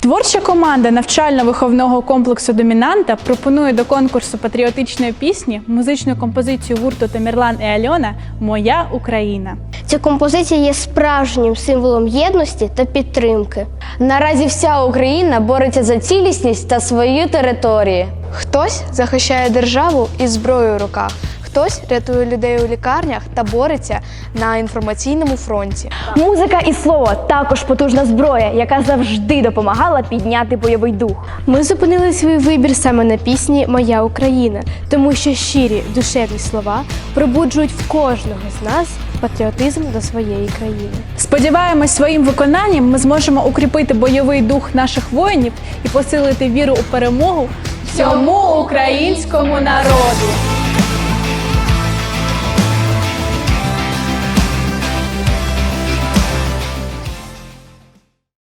Творча команда навчально-виховного комплексу Домінанта пропонує до конкурсу патріотичної пісні музичну композицію гурту Тамірлан і Альона Моя Україна. Ця композиція є справжнім символом єдності та підтримки. Наразі вся Україна бореться за цілісність та свою територію. Хтось захищає державу із зброєю в руках, хтось рятує людей у лікарнях та бореться на інформаційному фронті. Музика і слово також потужна зброя, яка завжди допомагала підняти бойовий дух. Ми зупинили свій вибір саме на пісні Моя Україна, тому що щирі душевні слова пробуджують в кожного з нас патріотизм до своєї країни. Сподіваємось, своїм виконанням ми зможемо укріпити бойовий дух наших воїнів і посилити віру у перемогу всьому українському народу.